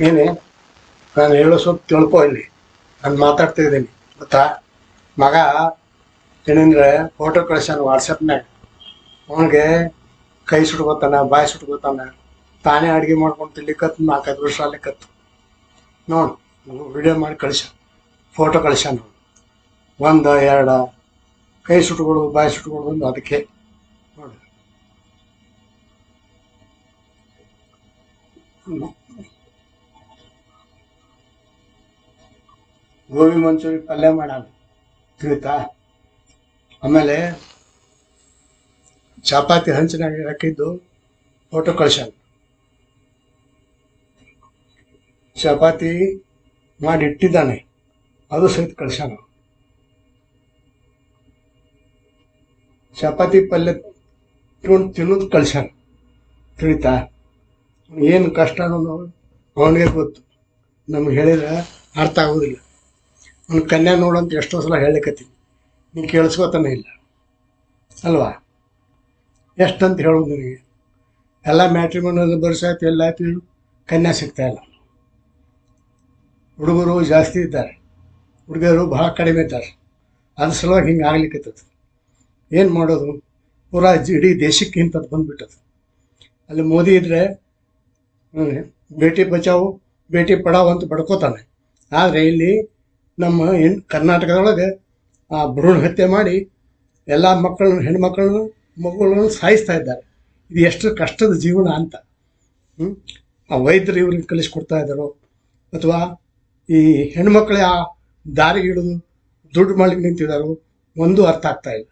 ನೀನೆ ನಾನು ಹೇಳೋ ಸ್ವಲ್ಪ ತಿಳ್ಕೊ ಇಲ್ಲಿ. ನಾನು ಮಾತಾಡ್ತಾ ಇದ್ದೀನಿ, ಗೊತ್ತಾ? ಮಗ ಏನಂದ್ರೆ ಫೋಟೋ ಕಳ್ಸ್ಯಾನ ವಾಟ್ಸಪ್ನಾಗ ಅವನಿಗೆ ಕೈ ಸುಟ್ಕೋತಾನ, ಬಾಯಿ ಸುಟ್ಕೋತಾನ, ತಾನೇ ಅಡುಗೆ ಮಾಡ್ಕೊಂಡು ತಿನ್ಲಿಕ್ಕತ್ತು ನಾಲ್ಕೈದು ವರ್ಷ ಅಲ್ಲಿಕತ್ತು ನೋಡು ವಿಡಿಯೋ ಮಾಡಿ ಕಳಿಸ ಫೋಟೋ ಕಳಿಸ್ಯಾನ ಒಂದು, ಎರಡು, ಕೈ ಸುಟ್ಕೊಳ್ಳೋದು ಬಾಯಿ ಸುಟ್ಕೊಳ್ಳೋದು ಒಂದು ಅದಕ್ಕೆ. ನೋಡಿ. ಗೋಬಿ ಮಂಚೂರಿ ಪಲ್ಯ ಮಾಡೋಣ ತಿಳಿತಾ ಆಮೇಲೆ ಚಪಾತಿ ಹಂಚಿನಾಗ ಹಾಕಿದ್ದು ಫೋಟೋ ಕಳ್ಸೋಣ ಚಪಾತಿ ಮಾಡಿ ಇಟ್ಟಿದ್ದಾನೆ ಅದು ಸಹಿತ ಕಳ್ಸೋಣ ಚಪಾತಿ ಪಲ್ಯ ಇಟ್ಕೊಂಡು ತಿನ್ನೋದು ಕಳ್ಸೋಣ ತಿಳಿತಾ ಏನು ಕಷ್ಟ ಅನ್ನೋದು ಅವನಿಗೆ ಗೊತ್ತು. ನಮ್ಗೆ ಹೇಳಿದ್ರೆ ಅರ್ಥ ಆಗೋದಿಲ್ಲ. ಅವ್ನ ಕನ್ಯಾ ನೋಡಂತ ಎಷ್ಟೋ ಸಲ ಹೇಳಕತ್ತೀನಿ. ನೀನು ಕೇಳಿಸ್ಕೋತಾನೆ ಇಲ್ಲ. ಅಲ್ವಾ? ಎಷ್ಟಂತ ಹೇಳೋದು ನಿನಗೆ. ಎಲ್ಲ ಮ್ಯಾಟ್ರಿಮೋನಿಯಲ್ ಬರ್ಸಾಯ್ತು, ಎಲ್ಲ ಆಯ್ತು ಹೇಳು. ಕನ್ಯಾ ಸಿಗ್ತಾ ಇಲ್ಲ. ಹುಡುಗರು ಜಾಸ್ತಿ ಇದ್ದಾರೆ. ಹುಡುಗರು ಭಾಳ ಕಡಿಮೆ ಇದ್ದಾರೆ. ಅದ್ರ ಸಲುವಾಗಿ ಹಿಂಗೆ ಆಗ್ಲಿಕ್ಕತ್ತದ ಏನು ಮಾಡೋದು? ಪೂರಾ ಇಡೀ ದೇಶಕ್ಕೆ ಇಂಥದ್ದು ಬಂದುಬಿಟ್ಟದು ಅಲ್ಲಿ ಮೋದಿ ಇದ್ದರೆ ಬೇಟಿ ಬಚಾವು, ಬೇಟಿ ಪಡಾವ್ ಅಂತ ಬಡ್ಕೋತಾನೆ ಆದರೆ ಇಲ್ಲಿ ನಮ್ಮ ಹೆಣ್, ಕರ್ನಾಟಕದೊಳಗೆ ಆ ಭ್ರೂಣ ಹತ್ಯೆ ಮಾಡಿ ಎಲ್ಲ ಮಕ್ಕಳನ್ನು, ಹೆಣ್ಮಕ್ಳನ್ನು ಮಕ್ಕಳನ್ನು ಸಾಯಿಸ್ತಾ ಇದ್ದಾರೆ. ಇದು ಎಷ್ಟು ಕಷ್ಟದ ಜೀವನ ಅಂತ. ಆ ವೈದ್ಯರು ಇವ್ರಿಗೆ ಕಲಿಸ್ಕೊಡ್ತಾ ಇದ್ದಾರೋ? ಅಥವಾ ಈ ಹೆಣ್ಮಕ್ಳೇ ಆ ದಾರಿಗೆ ಹಿಡಿದು ದುಡ್ಡು ಮಾಡ್ಲಿಕ್ಕೆ ನಿಂತಿದ್ದಾರೋ? ಒಂದು ಅರ್ಥ ಆಗ್ತಾ ಇಲ್ಲ.